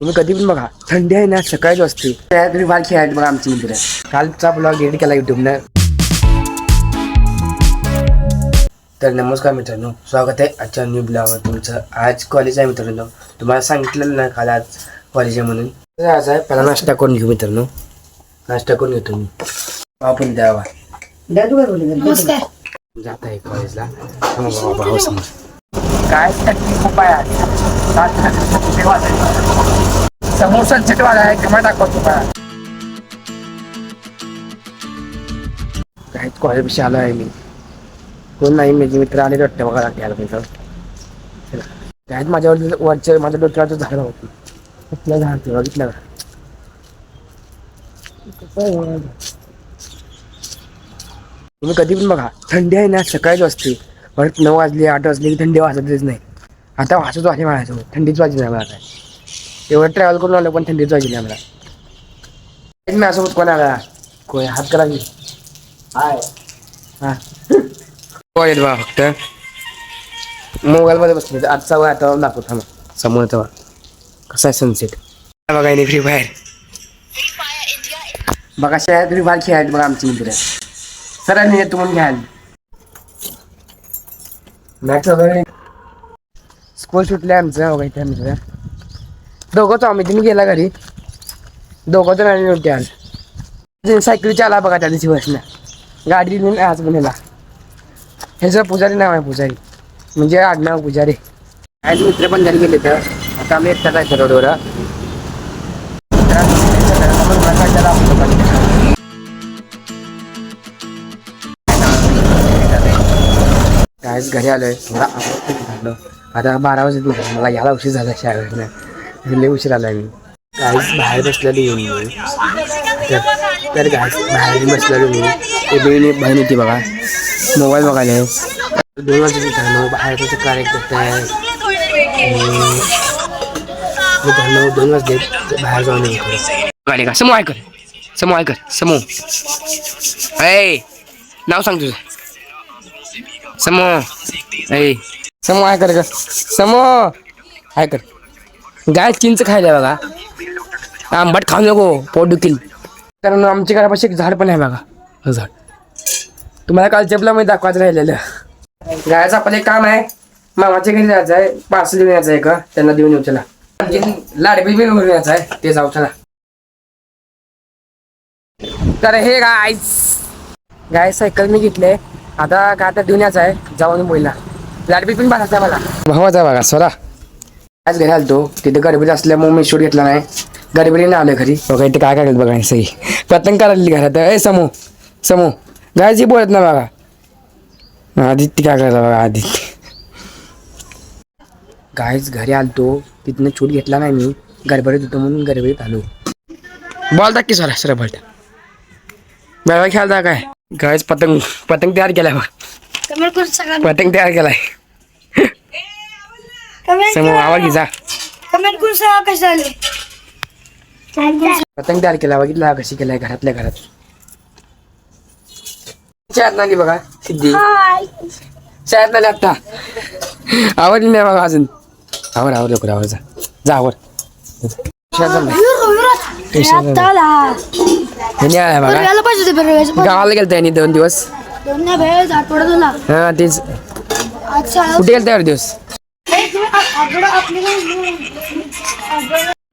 तुम्ही कधी पण बघा थंडी आहे ना सकाळीच असते त्या तुम्ही बाल खेळायला बघा आमची मित्र कालचा ब्लॉग एडिट केला युट्यूबनं तर नमस्कार मित्रांनो स्वागत आहे आजच्या न्यू ब्लॉगवर तुमचं. आज कॉलेज आहे मित्रांनो. तुम्हाला सांगितलेलं ना काल आज कॉलेज आहे म्हणून. तर आज आहे पहिला नाश्ता करून घेऊ मित्रांनो. नाश्ता करून घेतो मी. आपण द्यावा. नमस्कार. जात आहे कॉलेजला हो, काय थंडी खूप आहे? आज. सात समोसा आहे किंवा दाखवतो का काहीच कॉलेजपेक्षा आलो आहे मी कोण नाही माझे मित्र आले वाटतं बघा लागते आलं काहीच माझ्यावर वरच्या माझ्या डोक्यावर झाड होती कुठलं झाड ते बघितलं का तुम्ही कधी पण बघा थंडी आहे ना सकाळीच असते परत नऊ वाजले आठ वाजले की थंडी वाजतच नाही. आता वाजत वाजे म्हणायचं. थंडीच वाजली नाही मला काय एवढं ट्रॅव्हल करून आलो पण थंडीच वाजली नाही मला. तेच मी असं कोण आला? कोण? हात करा की. हाय. हा. कोण बा फक्त? मोबाईलमध्ये बसले. आजचा वातावरण दाखवतो थांबा. समोर तेव्हा कसा आहे सनसेट बघा नाही फ्री फायर बघा शाळेत फ्री फायर खेळायला बघा आमची मित्र. सरांनी येतो म्हणून घ्याल मॅच स्कूल सुटले आमचं बघा इथे आमचं. दोघंच आम्ही तुम्ही गेला घरी. दोघं जण आले नव्हते आज. सायकलीच्या आला बघा त्या दिवशी बसणं गाडी घेऊन आज पण याला ह्याचं पुजारी नाव आहे पुजारी. म्हणजे आडनाव पुजारी. आज मित्र पण घरी गेले तर. आता आम्ही एकटाच आहे रोडवर. आज घरी आलोय. थोडा झालं. आता बारा वाजत नाही मला याला उशीर झाला शाळेतनं लय उशीर आलाय मी. काहीच बाहेर बसलेली येऊन मी. तर तर बाहेर बसलेलो मी. ते बहिणी बहीण होती बघा. मोबाईल बघायला. दोन वाजता झालो बाहेर कसं कार्यकर्ता आहे आणि दोन वाजले. बाहेर जाऊन येऊ गाडी का? समूह ऐकर समूह ऐकर समूह ऐ नाव सांग तुझं. समो. ऐ. समूह ऐकर का समूह ऐकर गाय चिंच खायला बघा. आंबट खाऊ नको पोट दुखील. कारण आमच्या घरापाशी एक झाड पण आहे बघा. झाड. तुम्हाला काल चपला दाखवायचं राहिलेलं. गायचं आपलं एक काम आहे. मामाच्या घरी जायचं आहे. पार्सल देऊन यायचं आहे का त्यांना देऊन येऊ चला. लाडबी बी घेऊन यायचं आहे. ते जाऊ चला. तर हे गाय गाय सायकल मी घेतले आता काय आता देऊन यायचं आहे जाऊन बोलला लाडबी पण भरायचा आहे मला. भावाचा बघा सोला आज घरी आलतो तिथे गडबडी असल्यामुळे मी शूट घेतला नाही. गडबडीने आलो घरी. बघा इथे काय काय बघा सही पतंग करायला घरात. ए समू समू गायची बोलत ना बघा. आदित्य काय करायला बघा आदित्य. गायच घरी आलतो तिथनं शूट घेतला नाही मी. गडबडीत होतो म्हणून गडबडीत आलो. बॉल टाक की सर सर बॉल बाबा खेळता काय? गायच पतंग पतंग तयार केलाय कमेंट करून सांगा पतंग तयार केलाय कमेंट समू आवाज घे जा कमेंट करून सांगा कसे झाले पतंग तयार केला बघितला कशी केलाय घरातल्या घरात शाळेत नाली बघा सिद्धी शाळेत नाली आता आवडली नाही बघा अजून आवर आवर लवकर आवर जा जा आवर. टेन्शन गावाला गेलता यांनी दोन दिवस हा तेच कुठे गेलता एवढे दिवस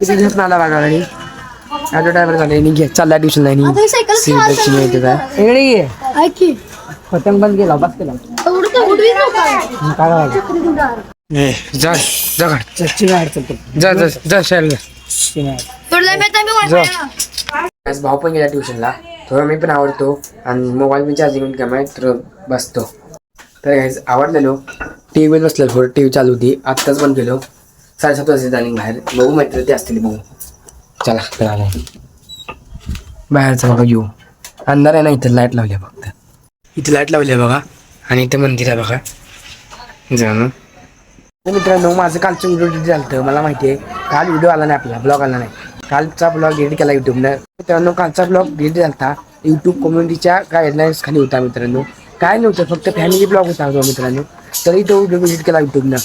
दिवस आला घरी ऑटो ड्रायव्हर झाले नि घे चालला ट्युशन नाही आता सायकल सीबीएससी मिळते काय इकडे ये ऐक की पतंग बंद केला बस केला काय जा जा जा जा जा शाळेला भाऊ पण गेला ट्युशनला थोडं मी पण आवडतो आणि मोबाईल मी चार्जिंग कम आहे तर बसतो. तर काहीच आवडलेलो. टी व्हीवर बसलेलो थोडं टी व्ही चालू होती. आत्ताच बंद केलो. साडेसात वाजता झाली बाहेर. बघू मैत्री ते असतील बघू. चला आलो. बाहेरचं बघा येऊ अंधार आहे ना इथं लाइट लावली आहे फक्त इथे लाइट लावली आहे बघा. आणि इथं मंदिर आहे बघा. जाणं मित्रांनो माझं कालचं व्हिडिओ डिलीट झालं होतं मला माहिती आहे काल व्हिडिओ आला नाही आपला ब्लॉग आला नाही. कालचा ब्लॉग डिलीट केला युट्यूबनं मित्रांनो कालचा ब्लॉग डिलीट झाला होता यूट्यूब कम्युनिटीच्या गाईडलाईन्स खाली होता मित्रांनो. काय नव्हतं फक्त फॅमिली ब्लॉग होता तो मित्रांनो. तरी तो व्हिडिओ डिलीट केला युट्यूबनं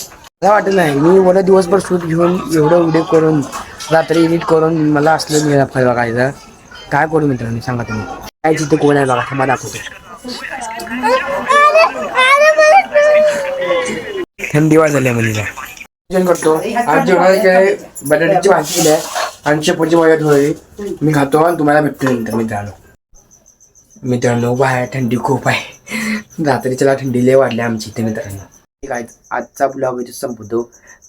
मला वाटत नाही मी एवढं दिवसभर शूट घेऊन एवढं व्हिडिओ करून रात्री एडिट करून मला असलं मिळालं फळ बघायचं काय करू मित्रांनो सांगा तुम्ही. काय तिथे कोण आहे बघा थांबा दाखवतो. थंडी वाढ मुलीला जेवण करतो. आज जेवणाला काय बटाट्याची भाजी केली आहे आणि शेपूटची मजा होईल मी खातो आणि तुम्हाला भेटतो नंतर मित्रांनो. मित्रांनो बाहेर थंडी खूप आहे. रात्रीच्याला थंडी लय वाढली आमची इथे मित्रांनो. ठीक आहे आजचा ब्लॉग इथे संपवतो.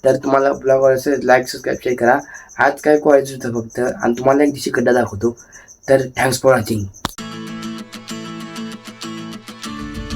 तर तुम्हाला ब्लॉग असेल लाईक सबस्क्राईब शेअर करा. आज काय क्वालिटी होतं फक्त आणि तुम्हाला एक दिवशी गड्डा दाखवतो. तर थँक्स फॉर वॉचिंग